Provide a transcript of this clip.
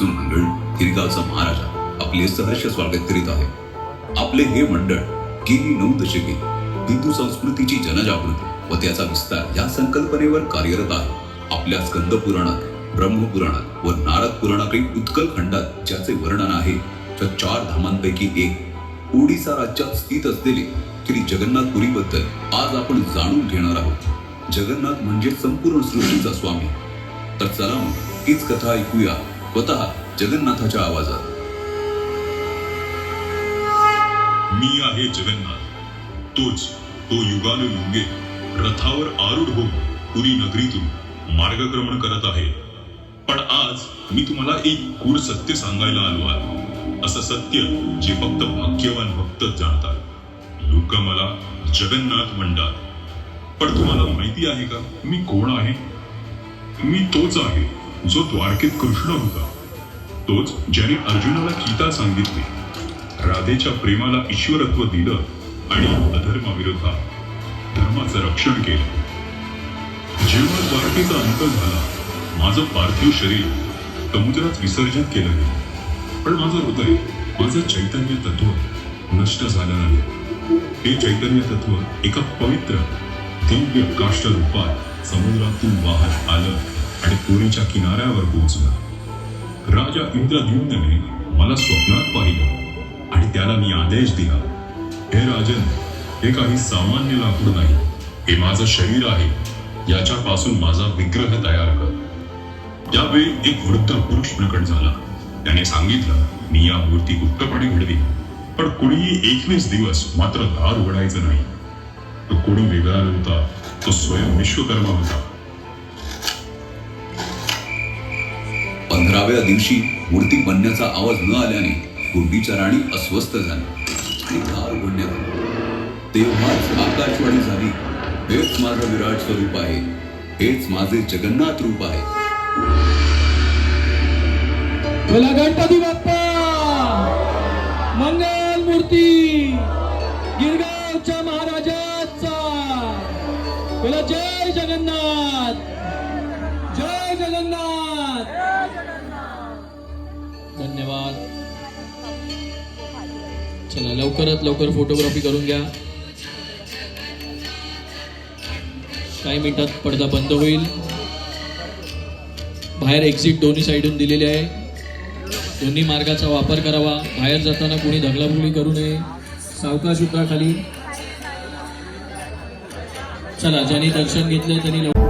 मंडळ गिरगावचा महाराजा आपले सहर्ष स्वागत करीत आहे. आपले हे मंडळ गेली नऊ दशके हिंदू संस्कृतीची जनजागृती व त्याचा विस्तार या संकल्पनेवर कार्यरत आहे. आपल्या स्कंद पुराणात ब्रह्मपुराणात व नारद पुराणातील उत्कल खंडात ज्याचे वर्णन आहे त्या चार धामांपैकी एक. ओडिसा राज्यात स्थित असलेले श्री जगन्नाथपुरीबद्दल आज आपण जाणून घेणार आहोत. जगन्नाथ म्हणजे संपूर्ण सृष्टीचा स्वामी. तर चला मग हीच कथा ऐकूया. स्वतः जगन्नाथाच्या आवाजात. मी आहे जगन्नाथ. तोच तो युगानुयुगे रथावर आरूढ होऊन पुरी नगरीतून मार्गक्रमण करत आहे. पण आज मी तुम्हाला एक गूढ सत्य सांगायला आलो आहे. असं सत्य जे फक्त भाग्यवान भक्तच जाणतात. लोक मला जगन्नाथ म्हणतात. पण तुम्हाला माहिती आहे का मी कोण आहे? मी तोच आहे जो द्वारकेत कृष्ण होता. तोच ज्याने अर्जुनाला गीता सांगितली. राधेच्या प्रेमाला ईश्वरत्व दिलं आणि अधर्माविरोधात धर्माचं रक्षण केलं. जेव्हा द्वारकेचा अंत झाला माझं पार्थिव शरीर समुद्रात विसर्जित केलं गेलं पण माझं हृदय माझं चैतन्य तत्व नष्ट झालं नाही. हे चैतन्य तत्व एका पवित्र दिव्य काष्ट रूपात समुद्रातून वाहत आलं आणि पुरीच्या किनाऱ्यावर पोहोचलं. राजा इंद्रद्युम्नने मला स्वप्नात पाहिलं आणि त्याला मी आदेश दिला हे राजन हे काही सामान्य लाकूड नाही. हे माझं शरीर आहे. याच्यापासून माझा विग्रह तयार कर. त्यावेळी एक वृद्ध पुरुष प्रकट झाला. त्याने सांगितलं मी या मूर्ती गुप्तपणे घडवी पण कुणीही एकवीस दिवस मात्र दार उघडायचं नाही. तो कोणी वेगळा नव्हता तो स्वयं विश्वकर्मा होता. पंधराव्या दिवशी मूर्ती बनण्याचा आवाज न आल्याने गुंडीच्या राणी अस्वस्थ झाली ती दार उघडण्यात तेव्हाच आकाशवाणी झाली हेच माझं विराट स्वरूप आहे. हेच माझे जगन्नाथ रूप आहे. बोला गणपती बाप्पा! मंगल मूर्ती! गिरगावच्या महाराजाचा! बोला जय जगन्नाथ! जय जगन्नाथ! धन्यवाद. चला लवकरात लवकर फोटोग्राफी करून घ्या. काही मिनिटात पडदा बंद होईल. बाहेर एक्झिट दोन्ही साईडून दिलेले आहे. दोन्ही मार्गाचा वापर करावा. बाहेर जाताना कोणी दगलाबुगली करू नये. सावकाश उतरा खाली. चला ज्यांनी दर्शन घेतलं त्यांनी लवकर